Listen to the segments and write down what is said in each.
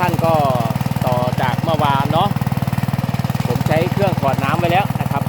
ท่านก็ต่อจากเมื่อวานเนาะผมใช้เครื่องขอดน้ำไปแล้วนะครับ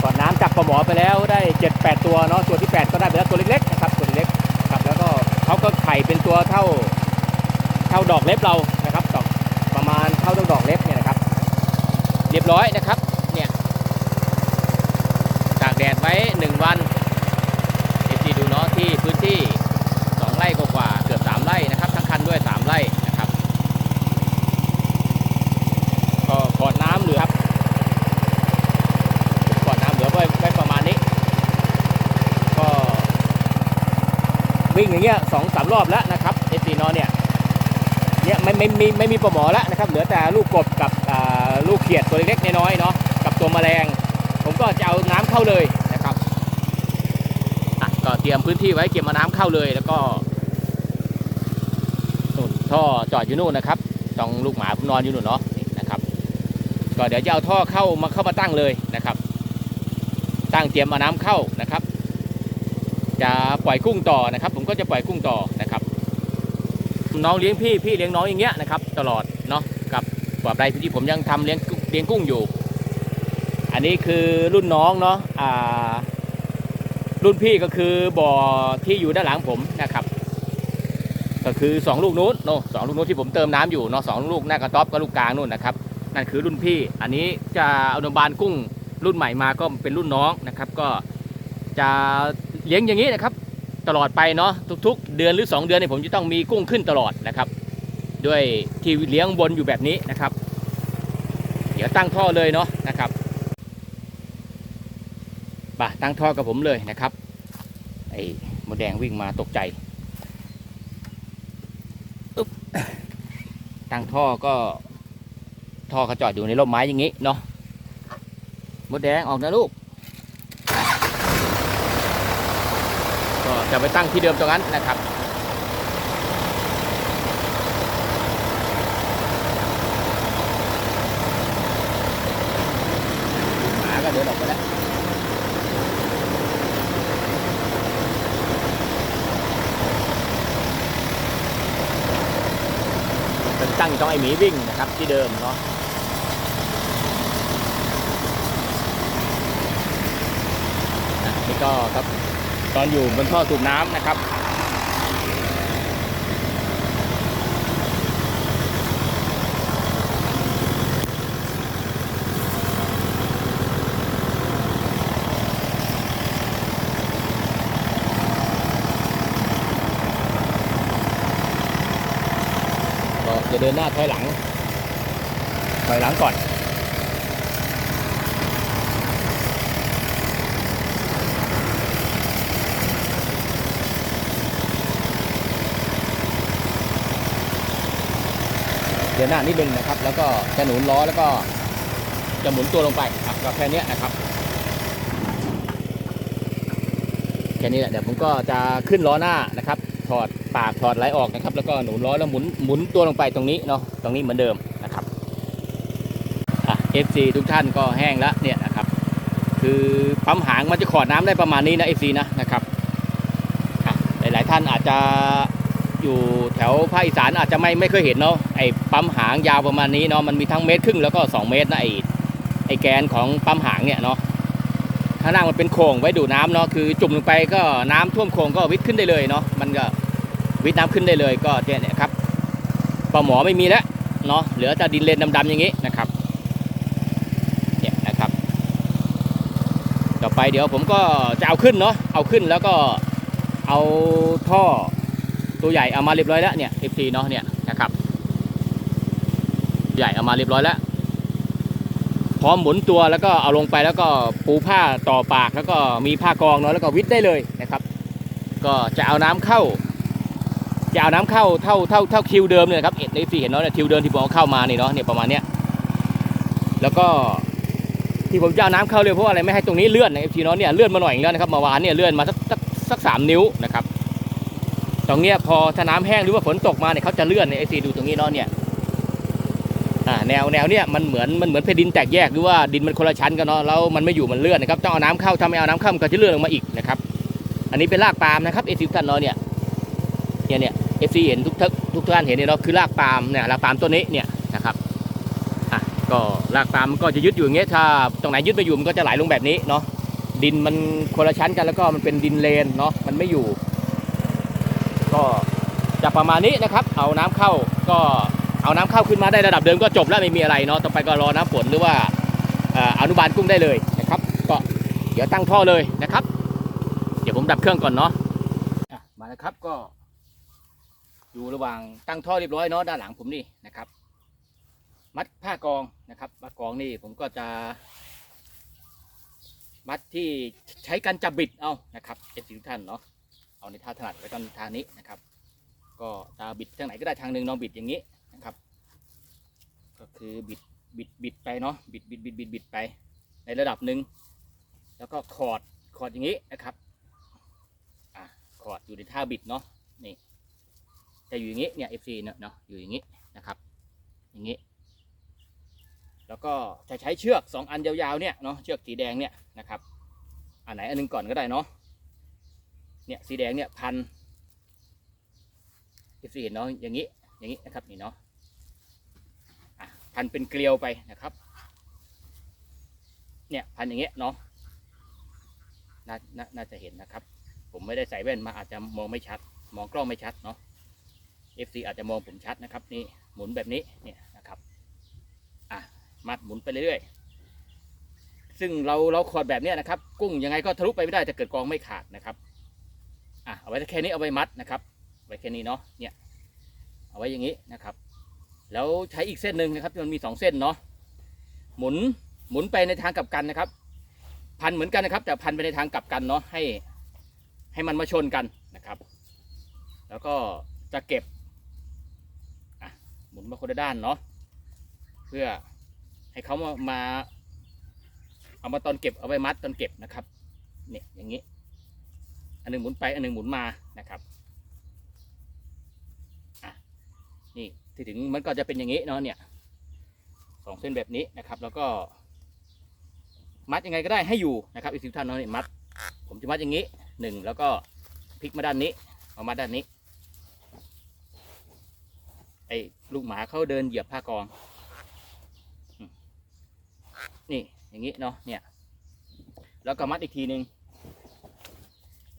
ขอดน้ำจากปลาหมอไปแล้วได้ 7-8 ตัวเนาะตัวที่ 8 ก็ได้ไปแล้วตัวเล็กๆนะครับตัวเล็กครับแล้วก็เขาก็ไข่เป็นตัวเท่าเท่าดอกเล็บเรานะครับดอกประมาณเท่าดอกเล็บเนี่ยนะครับ เรียบร้อยนะครับเนี่ยตากแดดไว้ 1 วันเอฟซีดูเนาะที่พื้นที่ 2 ไร่กว่าๆเกือบ 3 ไร่นะครับ ทั้งคันด้วย 3 ไร่นะครับ ก็ขอดน้ำเหลือครับขอดน้ำเหลือไว้ไว้ประมาณนี้ ก็ วิ่งอย่างเงี้ยสองสามรอบแล้วนะครับเอฟซีนอเนี่ยเนี่ยไม่ไม่ไม่ไม่มีปลาหมอแล้วนะครับเหลือแต่ลูกกบกับลูกเขียดตัวเล็กๆน้อยๆเนาะกับตัวแมลง ผมก็จะเอาน้ำเข้าเลยนะครับก็เตรียมพื้นที่ไว้เก็บมาน้ำเข้าเลยแล้วก็นู่นท่อจอดอยู่นู่นนะครับตรงลูกหมาผมนอนอยู่นู่นเนาะนะครับ ก็เดี๋ยวจะเอาท่อเข้ามาเข้ามาตั้งเลยนะครับ ตั้งเตรียมเอาน้ำเข้านะครับ จะปล่อยกุ้งต่อนะครับ ผมก็จะปล่อยกุ้งต่อนะครับ น้องเลี้ยงพี่พี่เลี้ยงน้องอย่างเงี้ยนะครับ ตลอดเนาะกับกว่าใดที่ผมยังทำเลี้ยงเลี้ยงกุ้งอยู่ อันนี้คือรุ่นน้องเนาะอ่า รุ่นพี่ก็คือบ่อที่อยู่ด้านหลังผมนะครับ ก็คือสองลูกนู้นเนาะสองลูกนู้นที่ผมเติมน้ำอยู่เนาะสองลูกหน้ากระต๊อบกับลูกกลางนู่นนะครับนั่นคือรุ่นพี่ อันนี้จะอนมบานกุ้งรุ่นใหม่มาก็เป็นรุ่นน้องนะครับ ก็จะ เลี้ยงอย่างนี้นะครับ ตลอดไปเนาะทุก ๆ เดือนหรือ 2 เดือนเนี่ยผมจะต้องมีกุ้งขึ้นตลอดนะครับ ด้วยที่เลี้ยงบนอยู่แบบนี้นะครับ เดี๋ยวตั้งท่อเลยเนาะนะครับป่ะตั้งท่อกับผมเลยนะครับไอ้มดแดงวิ่งมาตกใจอึ๊บตั้งท่อก็ท่อเขาจอดอยู่ในร่มไม้อย่างนี้เนาะมดแดงออกนะลูก ก็จะไปตั้งที่เดิมตรงนั้นนะครับหมาก็เดินออกไปแล้วเป็นตั้งอยู่ตรงไอหมีวิ่งนะครับที่เดิมเนาะอะนี่ก็ครับ ตอนอยู่บนท่อสูบน้ำนะครับก็จะเดินหน้าถอยหลัง ถอยหลังก่อน เดินหน้านิดนึงนะครับ แล้วก็จะหนุนล้อแล้วก็จะหมุนตัวลงไปครับก็แค่นี้นะครับแค่นี้แหละเดี๋ยวผมก็จะขึ้นล้อหน้านะครับถอดปากถอดไหลออกนะครับ แล้วก็หนุนล้อแล้วหมุนหมุนตัวลงไปตรงนี้เนาะตรงนี้เหมือนเดิมนะครับอะ FC ทุกท่านก็แห้งแล้วเนี่ยนะครับคือปั๊มหางมันจะขอดน้ำได้ประมาณนี้นะ FC นะนะครับหลายๆท่านอาจจะ อยู่แถวภาคอีสานอาจจะไม่ไม่เคยเห็นเนาะไอ้ปั๊มหางยาวประมาณนี้เนาะมันมีทั้งเมตรครึ่งแล้วก็ 2 เมตรนะไอ้ไอ้แกนของปั๊มหางเนี่ยเนาะข้างล่างมันเป็นโคงไว้ดูน้ำเนาะคือจุ่มลงไปก็น้ำท่วมโคงก็วิทขึ้นได้เลยเนาะมันก็วิทน้ำขึ้นได้เลยก็เนี่ยเนี่ยครับปลาหมอไม่มีแล้วเนาะเหลือแต่ดินเลนดำๆอย่างนี้นะครับเนี่ยนะครับ ต่อไปเดี๋ยวผมก็จะเอาขึ้นเนาะเอาขึ้นแล้วก็เอาท่อ ตัวใหญ่เอามาเรียบร้อยแล้วเนี่ย F4 เนาะเนี่ยนะครับ ใหญ่เอามาเรียบร้อยแล้ว พร้อมหมุนตัวแล้วก็เอาลงไปแล้วก็ปูผ้าต่อปากแล้วก็มีผ้ากองเนาะแล้วก็วิทย์ได้เลยนะครับ ก็จะเอาน้ำเข้า จะเอาน้ำเข้าเท่าเท่าเท่าคิวเดิมเนี่ยครับเอ็ดในฟีเห็นเนาะเนี่ยคิวเดิมที่ผมเอาเข้ามานี่เนาะเนี่ยประมาณเนี้ยแล้วก็ที่ผมจะเอาน้ำเข้าเลยเพราะอะไรไม่ให้ตรงนี้เลื่อนนะเอฟซีเนาะเนี่ยเลื่อนมาหน่อยอีกแล้วนะครับเมื่อวานเนี่ยเลื่อนมาสักสักสักสามนิ้วนะครับ ตรงเนี้ยพอถ้าน้ำแห้งหรือว่าฝนตกมาเนี่ยเขาจะเลื่อนในเอซีดูตรงนี้เนาะเนี่ยอ่าแนวแนวเนี้ยมันเหมือนมันเหมือนเพดินแตกแยกหรือว่าดินมันคนละชั้นกันเนาะแล้วมันไม่อยู่มันเลื่อนนะครับต้องเอาน้ำเข้าถ้าไม่เอาน้ำเข้ามันก็จะเลื่อนลงมาอีกนะครับอันนี้เป็นรากปาล์มนะครับเอซิฟตันเนาะเนี่ยเนี่ยเนี่ย FC เห็นทุกท่านทุกท่านเห็นเนี่ยเนาะคือรากปาล์มเนี่ยรากปาล์มต้นนี้เนี่ยนะครับอะก็รากปาล์มมันก็จะยึดอยู่อย่างเงี้ยถ้าตรงไหนยึดไม่อยู่มันก็จะไหลลงแบบนี้เนาะดินมันคนละชั้นกันแล้วก็มันเป็นดินเลนเนาะมันไม่อยู่ ก็จะประมาณนี้นะครับ เอาน้ำเข้าก็เอาน้ำเข้าขึ้นมาได้ระดับเดิมก็จบแล้วไม่มีอะไรเนาะต่อไปก็รอน้ำฝนหรือว่าอนุบาลกุ้งได้เลยนะครับ ก็เดี๋ยวตั้งท่อเลยนะครับ เดี๋ยวผมดับเครื่องก่อนเนาะมาแล้วครับก็อยู่ระหว่างตั้งท่อเรียบร้อยเนาะด้านหลังผมนี่นะครับ มัดผ้ากองนะครับผ้ากองนี่ผมก็จะ มัดที่ใช้การจับบิดเอานะครับเอฟซีทุกท่านเนาะ เอาในท่าถนัดไว้กันท่านี้นะครับ ก็จะบิดทางไหนก็ได้ทางหนึ่งเนาะบิดอย่างนี้นะครับ ก็คือบิดบิดบิดไปเนาะบิดบิดบิดบิดบิดไป ในระดับหนึ่งแล้วก็คอร์ดคอร์ดอย่างนี้นะครับอะคอร์ดอยู่ในท่าบิดเนาะนี่จะอยู่อย่างนี้เนี่ย FC เนาะเนาะอยู่อย่างนี้นะครับ อย่างนี้แล้วก็จะใช้เชือกสองอันยาวๆเนี่ยเนาะเชือกสีแดงเนี่ยนะครับ อันไหนอันหนึงก่อนก็ได้เนาะ เนี่ยสีแดงเนี่ยพัน FC เห็นเนาะอย่างนี้อย่างนี้นะครับนี่เนาะอะพันเป็นเกลียวไปนะครับ เนี่ยพันอย่างเงี้ยเนาะน่าน่าน่าจะเห็นนะครับ ผมไม่ได้ใส่แว่นมาอาจจะมองไม่ชัด มองกล้องไม่ชัดเนาะ FC อาจจะมองผมชัดนะครับนี่หมุนแบบนี้เนี่ยนะครับอะมัดหมุนไปเรื่อยๆซึ่งเราเราขอดแบบเนี้ยนะครับ กุ้งยังไงก็ทะลุไปไม่ได้ถ้าเกิดกองไม่ขาดนะครับ อะเอาไว้แค่นี้เอาไว้มัดนะครับไว้แค่นี้เนาะเนี่ยเอาไว้อย่างนี้นะครับ แล้วใช้อีกเส้นหนึ่งนะครับที่มันมีสองเส้นเนาะหมุนหมุนไปในทางกลับกันนะครับ พันเหมือนกันนะครับ แต่พันไปในทางกลับกันเนาะให้ให้มันมาชนกันนะครับ แล้วก็จะเก็บหมุนมาคนละด้านเนาะเพื่อให้เขามามาเอามาตอนเก็บเอาไว้มัดตอนเก็บนะครับเนี่ยอย่างนี้ อันหนึ่งหมุนไปอันหนึ่งหมุนมานะครับอะนี่ที่ถึงมันก็จะเป็นอย่างนี้เนาะเนี่ยสองเส้นแบบนี้นะครับแล้วก็ มัดยังไงก็ได้ให้อยู่นะครับอีกสิบท่านเนาะนี่มัด ผมจะมัดอย่างนี้หนึ่งแล้วก็พลิกมาด้านนี้เอามาด้านนี้ไอ้ลูกหมาเขาเดินเหยียบผ้ากอง นี่อย่างนี้เนาะเนี่ย แล้วก็มัดอีกทีหนึ่ง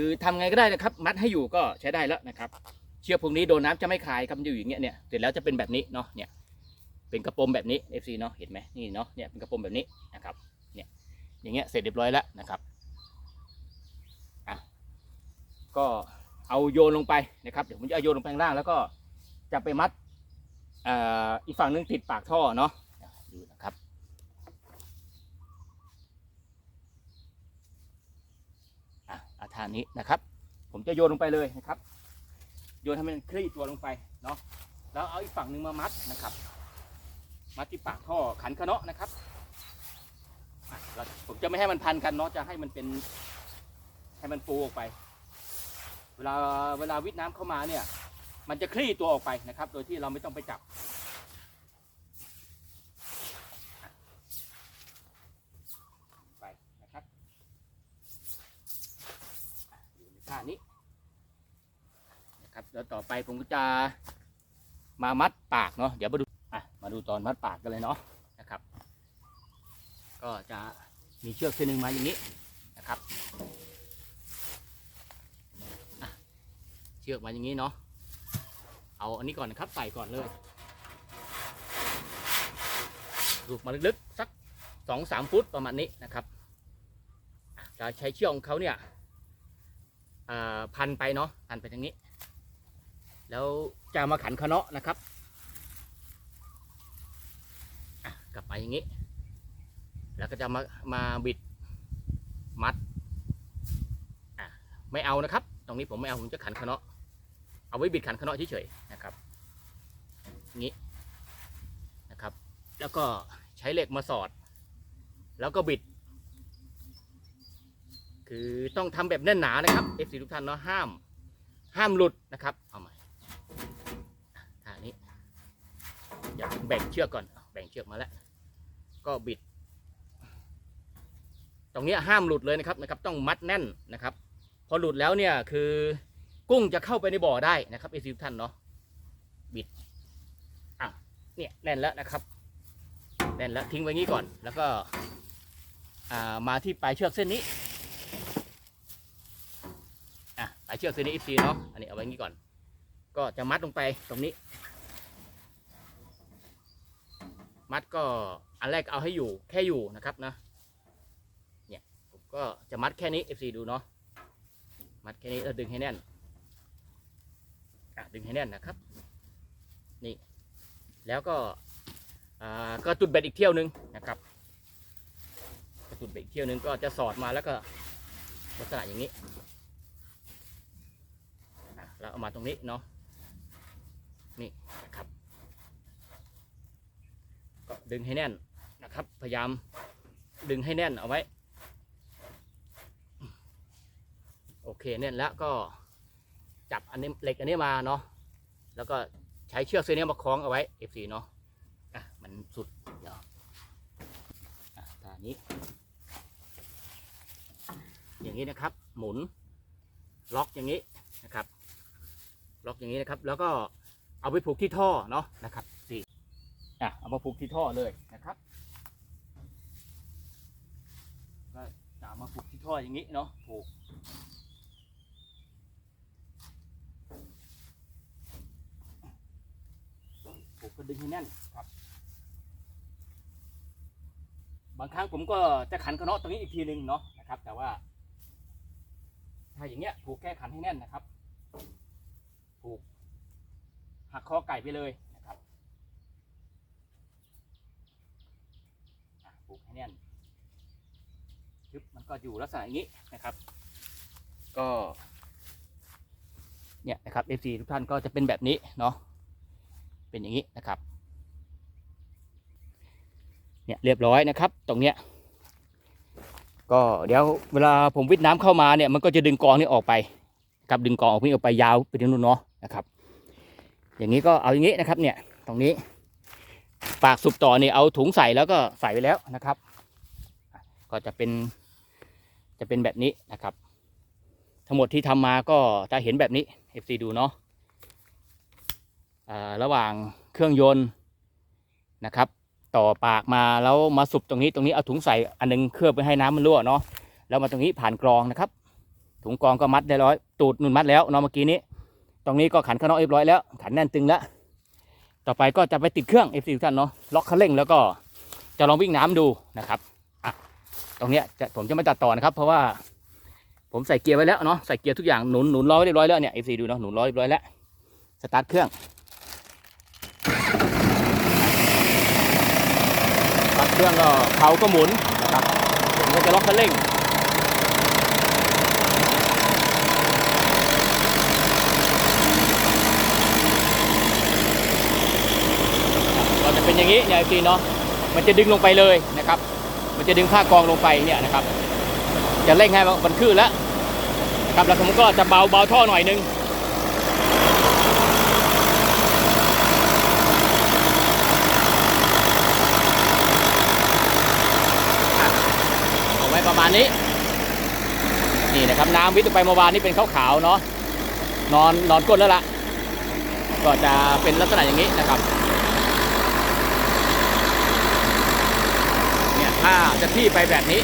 คือทำไงก็ได้นะครับ มัดให้อยู่ก็ใช้ได้แล้วนะครับ เชือกพวกนี้โดนน้ำจะไม่คายครับอยู่อย่างเงี้ยเนี่ยเสร็จแล้วจะเป็นแบบนี้เนาะเนี่ยเป็นกระโปรงแบบนี้ FC เนาะเห็นไหมนี่เนาะเนี่ยเป็นกระโปรงแบบนี้นะครับเนี่ยอย่างเงี้ยเสร็จเรียบร้อยแล้วนะครับอะก็เอาโยนลงไปนะครับเดี๋ยวผมจะเอาโยนลงไปข้างล่างแล้วก็จะไปมัดอ่ออีกฝั่งหนึงติดปากท่อเนาะดูนะครับ อะอา ทานนี้นะครับ ผมจะโยนลงไปเลยนะครับ โยนให้มันคลี่ตัวลงไปเนาะแล้วเอาอีกฝั่งหนึ่งมามัดนะครับ มัดที่ปากท่อขันคะเนาะนะครับผมจะไม่ให้มันพันกันเนาะจะให้มันเป็นให้มันฟูออกไป เวลาเวลาวิทน้ำเข้ามาเนี่ย มันจะคลี่ตัวออกไปนะครับ โดยที่เราไม่ต้องไปจับ ไปนะครับอะอยู่ในท่านี้ นะครับแล้วต่อไปผมก็จะมามัดปากเนาะเดี๋ยวมาดูอะมาดูตอนมัดปากกันเลยเนาะนะครับ ก็จะมีเชือกเส้นหนึ่งมาอย่างนี้นะครับเชือกมาอย่างนี้เนาะเอาอันนี้ก่อนนะครับใส่ก่อนเลยลูกมาลึกๆสักสองสามฟุตประมาณนี้นะครับจะใช้เชือกของเขาเนี่ยพันไปเนาะพันไปทางนี้ แล้วจะมาขันคะเนาะนะครับกลับไปอย่างนี้ แล้วก็จะมามาบิดมัดไม่เอานะครับ ตรงนี้ผมไม่เอาผมจะขันคะเนาะเอาไว้บิดขันขนอเฉยๆนะครับงนี้นะครับ แล้วก็ใช้เหล็กมาสอด แล้วก็บิด คือต้องทำแบบแน่นหนานะครับ F4 ทุกท่านเนาะห้าม ห้ามหลุดนะครับ เอาใหม่ท่านี้ อย่าแบ่งเชือกก่อน แบ่งเชือกมาแล้ว ก็บิด ตรงนี้ห้ามหลุดเลยนะครับนะครับ ต้องมัดแน่นนะครับ พอหลุดแล้วเนี่ยคือกุ้งจะเข้าไปในบ่อได้นะครับเอซิวท่านเนาะบิดอะเนี่ยแน่นแล้วนะครับแน่นแล้วทิ้งไว้งี้ก่อน แล้วก็อ่ามาที่ปลายเชือกเส้นนี้อะปลายเชือกเส้นนี้อีซีเนาะอันนี้เอาไว้งี้ก่อน ก็จะมัดลงไปตรงนี้ มัดก็อันแรกเอาให้อยู่แค่อยู่นะครับนะเนี่ยผมก็จะมัดแค่นี้ FC ดูเนาะมัดแค่นี้แล้วดึงให้แน่นอะดึงให้แน่นนะครับนี่แล้วก็อ่าก็จุดเบ็ดอีกเที่ยวนึงนะครับกระจุดเบ็ดอีกเที่ยวนึงก็จะสอดมาแล้วก็ลักษณะอย่างนี้อะแล้วเอามาตรงนี้เนาะนี่นะครับ ดึงให้แน่นนะครับ พยายามดึงให้แน่นเอาไว้ โอเคแน่นแล้วก็จับอันนี้เหล็กอันนี้มาเนาะแล้วก็ใช้เชือกเส้นนี้มาคล้องเอาไว้ F4 เนาะอะมันสุดเดี๋ยวอะตานี้ อย่างนี้นะครับ หมุนล็อกอย่างนี้นะครับ ล็อกอย่างนี้นะครับ แล้วก็เอาไปผูกที่ท่อเนาะนะครับ อะเอามาผูกที่ท่อเลยนะครับก็จะมาผูกที่ท่ออย่างนี้เนาะผูกผูกก็ดึงให้แน่นครับ บางครั้งผมก็จะขันกระเนาะตรงนี้อีกทีหนึ่งเนาะนะครับ แต่ว่า ถ้าอย่างเงี้ยผูกแค่ขันให้แน่นนะครับ ผูกหักคอไก่ไปเลยนะครับ อะปลูกให้ แน่นชึบมันก็อยู่ลักษณะอย่างนี้นะครับ ก็ เนี่ยนะครับ FC ทุกท่านก็จะเป็นแบบนี้เนาะเป็นอย่างนี้นะครับ เนี่ยเรียบร้อยนะครับ ตรงเนี้ยก็เดี๋ยวเวลาผมวิทน้ำเข้ามาเนี่ยมันก็จะดึงกองนี้ออกไปครับดึงกองออกนี้ออกไปยาวไปถึงนู่นเนาะนะครับ อย่างนี้ก็เอาอย่างนี้นะครับเนี่ยตรงนี้ ปากสุบต่อเนี่ยเอาถุงใส่แล้วก็ใส่ไปแล้วนะครับ ก็จะเป็นจะเป็นแบบนี้นะครับ ทั้งหมดที่ทำมาก็จะเห็นแบบนี้ FC ดูเนาะระหว่างเครื่องยนต์นะครับ ต่อปากมาแล้วมาสุบตรงนี้ตรงนี้เอาถุงใส่อันนึงเคลือบไปให้น้ำมันรั่วเนาะแล้วมาตรงนี้ผ่านกรองนะครับ ถุงกรองก็มัดได้ร้อยตูดนุ่นมัดแล้วเนาะเมื่อกี้นี้ตรงนี้ก็ขันข้างนอกเรียบร้อยแล้วขันแน่นตึงแล้วต่อไปก็จะไปติดเครื่อง F4 ทุกท่านเนาะล็อกคันเร่งแล้วก็จะลองวิ่งน้ำดูนะครับ ตรงเนี้ยจะผมจะไม่ตัดต่อนะครับ เพราะว่าผมใส่เกียร์ไว้แล้วเนาะใส่เกียร์ทุกอย่างหนุนหนุนล้อไว้เรียบร้อยแล้วเนี่ย F4 ดูเนาะหนุนล้อเรียบร้อยแล้วสตาร์ทเครื่องสตาร์ทเครื่องก็เขาก็หมุนนะครับผมก็จะล็อกคันเร่งก็จะเป็นอย่างนี้เนี่ยพี่เนาะมันจะดึงลงไปเลยนะครับ มันจะดึงผ้ากองลงไปเนี่ยนะครับ จะเร่งให้มันขึ้นแล้วนะครับแล้วผมก็จะเบาเบาท่อหน่อยนึงเอาไว้ประมาณนี้ นี่นะครับน้ำวิทย์ลงไปเมื่อวานนี้เป็นขาวๆเนาะนอนนอนก้นแล้วล่ะ ก็จะเป็นลักษณะอย่างนี้นะครับ เนี่ยถ้าจะที่ไปแบบนี้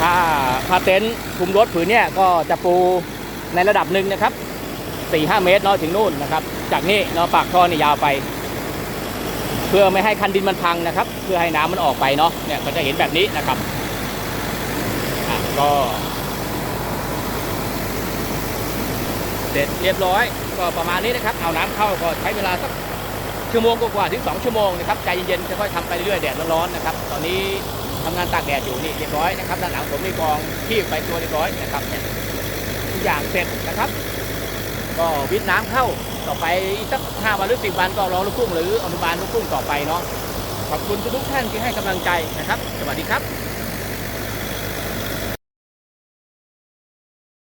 ถ้าถ้าเต็นท์คุมรถผืนเนี่ยก็จะปูในระดับหนึ่งนะครับ4 5 เมตรเนาะถึงนู่นนะครับ จากนี้เนาะปากท่อนี่ยาวไป เพื่อไม่ให้คันดินมันพังนะครับ เพื่อให้น้ำมันออกไปเนาะเนี่ยก็จะเห็นแบบนี้นะครับก็ เสร็จเรียบร้อยก็ประมาณนี้นะครับเอาน้ำเข้าก็ใช้เวลาสักชั่วโมงกว่าๆถึง 2 ชั่วโมงนะครับใจเย็นๆค่อยๆทำไปเรื่อยๆแดดร้อนๆนะครับตอนนี้ทำงานตากแดดอยู่นี่เรียบร้อยนะครับด้านหลังผมมีกองที่ไปตัวเรียบร้อยนะครับเนี่ยทุกอย่างเสร็จนะครับ ก็วิทน้ำเข้าต่อไปอีกสักห้าวันหรือสิบวันก็รอลูกกุ้งหรืออนุบาลลูกกุ้งต่อไปเนาะขอบคุณทุกท่านที่ให้กำลังใจนะครับ สวัสดีครับ